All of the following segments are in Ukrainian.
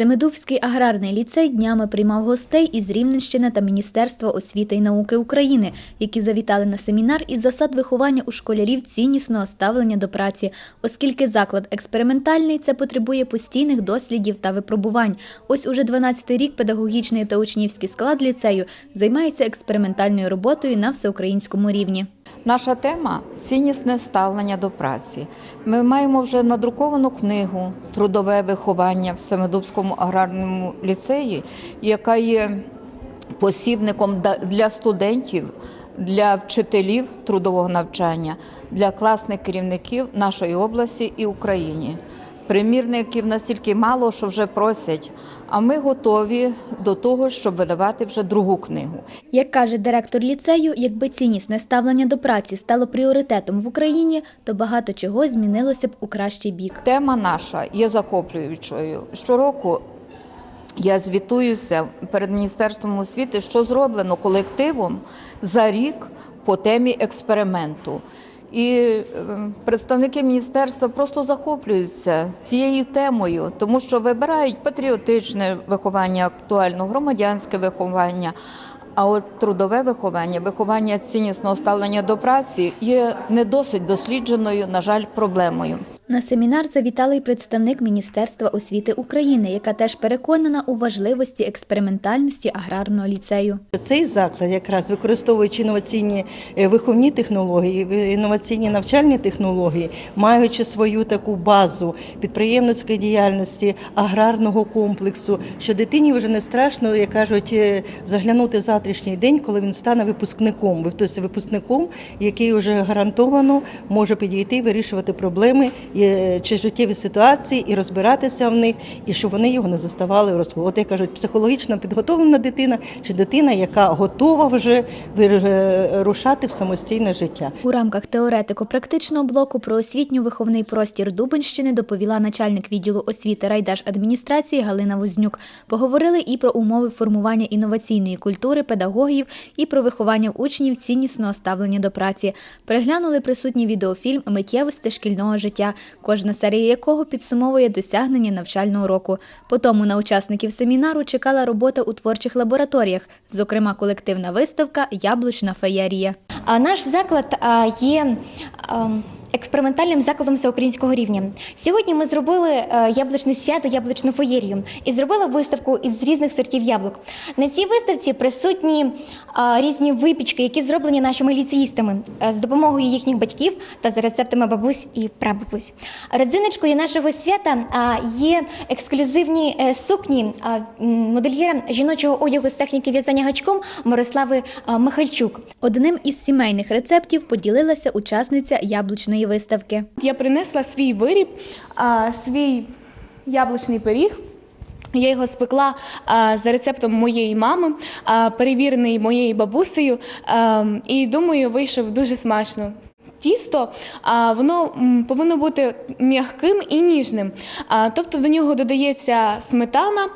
Семидубський аграрний ліцей днями приймав гостей із Рівненщини та Міністерства освіти і науки України, які завітали на семінар із засад виховання у школярів ціннісного ставлення до праці, оскільки заклад експериментальний це потребує постійних дослідів та випробувань. Ось уже 12-й рік педагогічний та учнівський склад ліцею займається експериментальною роботою на всеукраїнському рівні. Наша тема ціннісне ставлення до праці. Ми маємо вже надруковану книгу Трудове виховання в Семидубському аграрному ліцеї, яка є посібником для студентів, для вчителів трудового навчання, для класних керівників нашої області і України. Примірників настільки мало, що вже просять, а ми готові до того, щоб видавати вже другу книгу. Як каже директор ліцею, якби ціннісне ставлення до праці стало пріоритетом в Україні, то багато чого змінилося б у кращий бік. Тема наша є захоплюючою. Щороку я звітуюся перед Міністерством освіти, що зроблено колективом за рік по темі експерименту. І е, представники міністерства просто захоплюються цією темою, тому що вибирають патріотичне виховання, актуально громадянське виховання. А от трудове виховання, виховання ціннісного ставлення до праці є не досить дослідженою, на жаль, проблемою. На семінар завітала й представник Міністерства освіти України, яка теж переконана у важливості експериментальності аграрного ліцею. Цей заклад, якраз використовуючи інноваційні е, виховні технології, інноваційні навчальні технології, маючи свою таку базу підприємницької діяльності, аграрного комплексу, що дитині вже не страшно, як кажуть, е, заглянути в завтрашній день, коли він стане випускником, тобто випускником, який вже гарантовано може підійти вирішувати проблеми чи життєві ситуації і розбиратися в них, і щоб вони його не заставали в. От як кажуть, психологічно підготовлена дитина чи дитина, яка готова вже е, рушати в самостійне життя. У рамках теоретико-практичного блоку про освітньо-виховний простір Дубенщини доповіла начальник відділу освіти райдержадміністрації Галина Вознюк. Поговорили і про умови формування інноваційної культури педагогів, і про виховання учнів ціннісного ставлення до праці. Переглянули присутній відеофільм Миттєвості шкільного життя, кожна серія якого підсумовує досягнення навчального року. Потім на учасників семінару чекала робота у творчих лабораторіях, зокрема колективна виставка Яблучна феєрія. Наш заклад є ем, експериментальним закладом всеукраїнського рівня. Сьогодні ми зробили е, яблучне свято, яблучну феєрію і зробили виставку із різних сортів яблук. На цій виставці присутні різні випічки, які зроблені нашими ліцеїстами е, з допомогою їхніх батьків та за рецептами бабусь і прабабусь. Родзиночкою нашого свята є ексклюзивні е, сукні модельєра жіночого одягу з техніки в'язання гачком Мирослави Михальчук. Одним із сімейних рецептів поділилася учасниця яблучної виставки. Я принесла свій виріб, свій яблучний пиріг. Я його спекла за рецептом моєї мами, перевірений моєю бабусею, а, і думаю, вийшов дуже смачно. Тісто а, воно повинно бути м'яким і ніжним. Тобто до нього додається сметана,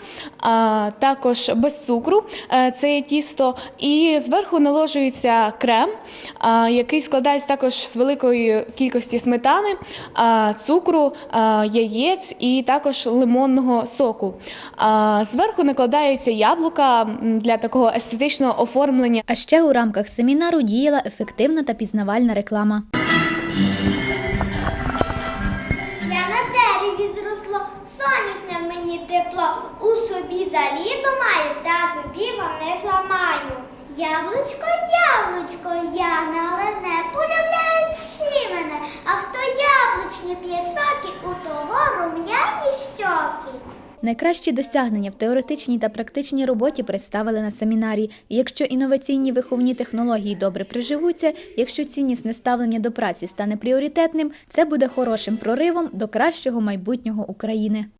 також без цукру е, це тісто, і зверху наложується крем, який складається також з великої кількості сметани, цукру, яєць і також лимонного соку. А, Зверху накладається яблука для такого естетичного оформлення. А ще у рамках семінару діяла ефективна та пізнавальна реклама. У собі залізо маю, та зубів вам не зламаю. Яблучко, яблучко, я налене, полюбляють всі мене, а хто яблучні п'є соки, у того рум'яні щоки. Найкращі досягнення в теоретичній та практичній роботі представили на семінарі. І якщо інноваційні виховні технології добре приживуться, якщо ціннісне ставлення до праці стане пріоритетним, це буде хорошим проривом до кращого майбутнього України.